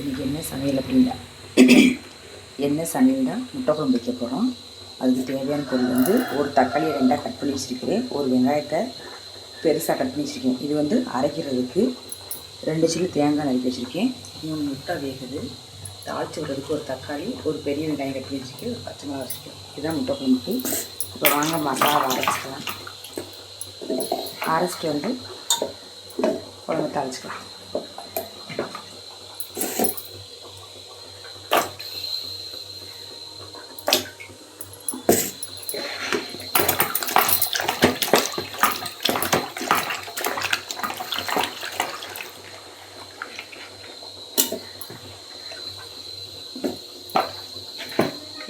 இன்றைக்கி என்ன சமையல் அப்படின்னா என்ன சமையல்னா முட்டை குழம்பு வைக்க போகிறோம் அதுக்கு தேவையான பொருள் வந்து ஒரு தக்காளியை ரெண்டாக கட் பண்ணி வச்சுருக்கிறேன். ஒரு வெங்காயத்தை பெருசாக கட் பண்ணி வச்சுருக்கேன். இது வந்து அரைக்கிறதுக்கு ரெண்டு சில்லு தேங்காய் நறுக்கி வச்சுருக்கேன். மூணு முட்டை வேகுது. தாளிச்சு விடுறதுக்கு ஒரு தக்காளி ஒரு பெரிய வெங்காயம் கட் பண்ணி வச்சுருக்கேன். ஒரு பச்சை மிளகா வச்சுருக்கேன். இதுதான் முட்டை குழம்புக்கு. இப்போ வாங்க மசாலா அரைச்சிக்கலாம் அரைச்சிட்டு வந்து குழம்பு தாளிச்சிக்கலாம்.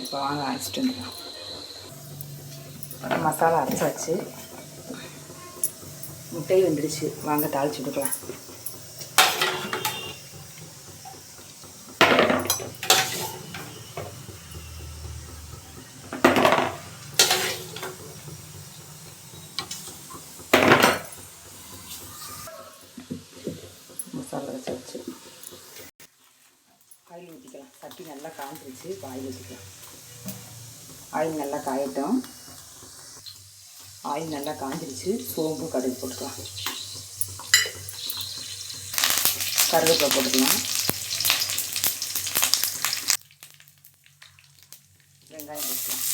இப்போ வாங்க அரைச்சிட்டு வந்துடலாம். மசாலா அரைச்சாச்சு. முட்டை வந்துடுச்சு. வாங்க தாளிச்சு விட்டுக்கலாம் மசாலா அரைச்சாச்சு. ஆயில் ஊற்றிக்கலாம் சட்டி நல்லா காஞ்சிருச்சு. இப்போ ஆயில் ஊற்றிக்கலாம் ஆயில் நல்லா காயட்டும். ஆயில் நல்லா காஞ்சிருச்சு. சோம்பு கடுகு போட்டுக்கலாம். கருவேப்பிலை போட்டுக்கலாம். வெங்காயம் போட்டுக்கலாம்.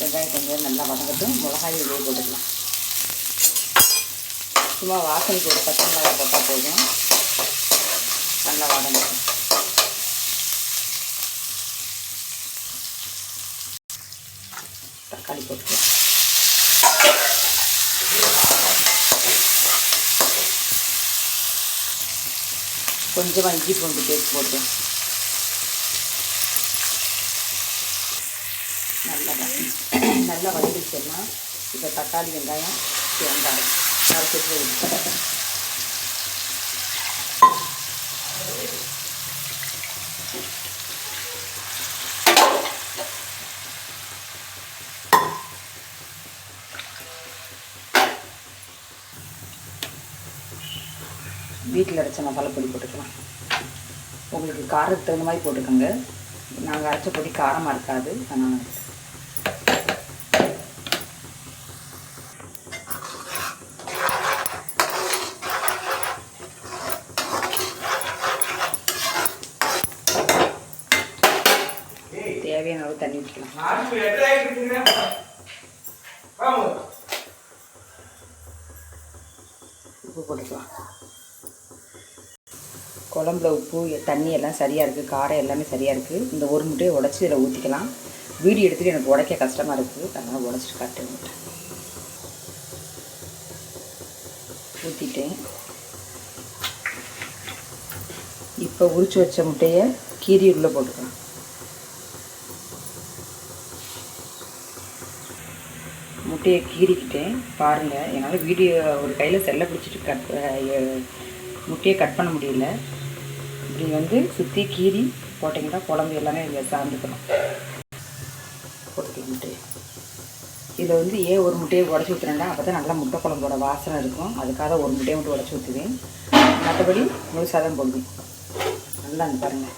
வெங்காயம் கொஞ்சம் நல்லா வதங்கட்டும். மிளகாய் வெளியே போட்டுக்கலாம். சும்மா வாசனைக்கு ஒரு பச்சை மிளகாய் போட்டால் போதும். நல்லா வதங்கட்டும் தக்காளி போட்டுக்கலாம் கொஞ்சமாக இஞ்சி பூண்டு பேஸ்ட் போட்டு நல்லா நல்லா வதங்கிடுச்சுன்னா இப்போ தக்காளி வெங்காயம் தேங்காய் நறுக்கிட்டு வீட்டில் அரைச்ச மசாலா பொடி போட்டுக்கலாம். உங்களுக்கு காரத்துக்கு தகுந்த மாதிரி போட்டுக்கோங்க. நாங்கள் அரைச்ச பொடி காரமாக இருக்காது. அதனால் தேவையான அளவு தண்ணி ஊற்றிக்கலாம் உப்பு போட்டுக்கலாம். குழம்புல உப்பு தண்ணி எல்லாம் சரியாக இருக்குது காரம் எல்லாமே சரியாக இருக்குது இந்த ஒரு முட்டையை உடச்சி இதில் ஊற்றிக்கலாம் வீடியோ எடுத்துகிட்டு எனக்கு உடைக்க கஷ்டமாக இருக்குது அதனால் உடச்சிட்டு காட்டு ஊற்றிட்டேன் இப்போ உரிச்சு வச்ச முட்டையை கீரி உள்ளே போட்டுக்கலாம். முட்டையை கீறிக்கிட்டேன். பாருங்கள் என்னால் வீடியோ ஒரு கையில் செல்லை பிடிச்சிட்டு கட் முட்டையை கட் பண்ண முடியல. நீங்கள் வந்து சுற்றி கீறி போட்டிங்கன்னா குழம்பு எல்லாமே இதில் சார்ந்துக்கணும். போட்டுக்கலாம் முட்டையை. இதில் வந்து ஏன் ஒரு முட்டையை உடச்சி ஊற்றுறேன்னா அப்போ தான் நல்லா முட்டை குழம்போட வாசனை இருக்கும். அதுக்காக ஒரு முட்டையை மட்டும் உடச்சி ஊற்றுவேன் மற்றபடி முழுசாக தான் போடுவேன். நல்லா அந்த பாருங்கள்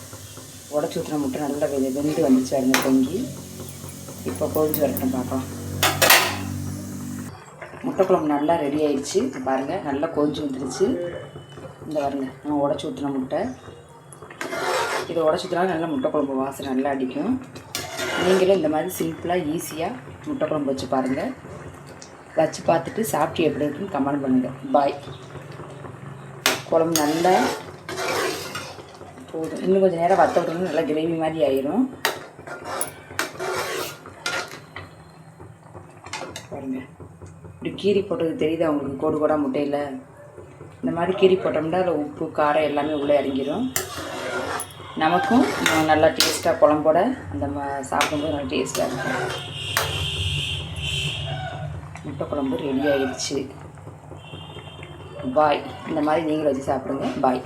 உடச்சி ஊற்றுன முட்டை நல்லா வெ- வெந்து வந்துச்சு அருங்க பொங்கி. இப்போ பொரிஞ்சு வரட்டும் பார்க்கலாம் முட்டை குழம்பு நல்லா ரெடி ஆயிடுச்சு. பாருங்கள் நல்லா கொதிச்சு வந்துருச்சு. இந்த பாருங்க நம்ம உடச்சி ஊற்றின முட்டை. இதை உடச்சி நல்லா முட்டை குழம்பு வாசனை நல்லா அடிக்கும். நீங்களும் இந்த மாதிரி சிம்பிளாக ஈஸியாக முட்டை குழம்பு வச்சு பாருங்கள் வச்சு பார்த்துட்டு சாப்பிட்டு எப்படி இருக்குன்னு கமெண்ட் பண்ணுங்கள் பாய். குழம்பு நல்லா போதும். இன்னும் கொஞ்சம் நேரம் வத்த விட்டோம்னா நல்லா கிரேவி மாதிரி ஆயிரும். பாருங்கள் இப்படி கீரி போட்டது தெரியுது அவங்களுக்கு கோடு கோடாக முட்டையில். இந்த மாதிரி கீரி போட்டோம்னா அதில் உப்பு காரம் எல்லாமே உள்ளே இறங்கிடும் நமக்கும் நல்லா டேஸ்ட்டாக குழம்போட அந்த சாப்பிடும்போது நல்லா டேஸ்ட்டாக இருக்கும். முட்டை குழம்பு ரெடி ஆகிடுச்சு பாய் இந்த மாதிரி நீங்களும் வச்சு சாப்பிடுங்க. பாய்